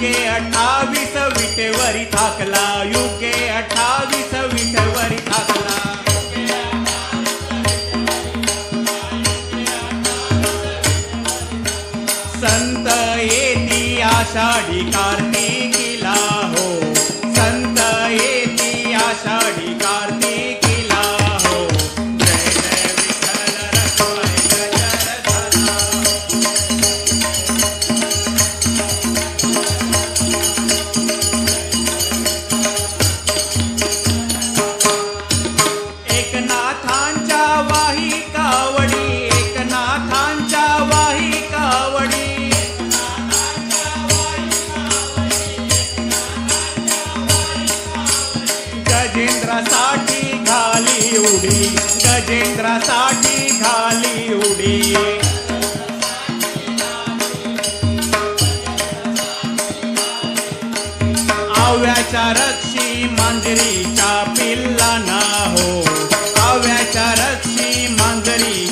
UK अठ्ठावीस विटेवरी थाकला UK अठ्ठावीस विटेवरी थाकला. संत येती आषाढी कार्तिकीला हो गजेंद्रासाठी घाली उडी गजेंद्रासाठी घाली उडी. आव्याच्या रक्षी मांजरीच्या पिल्लाना हो आव्याच्या रक्षी मांजरी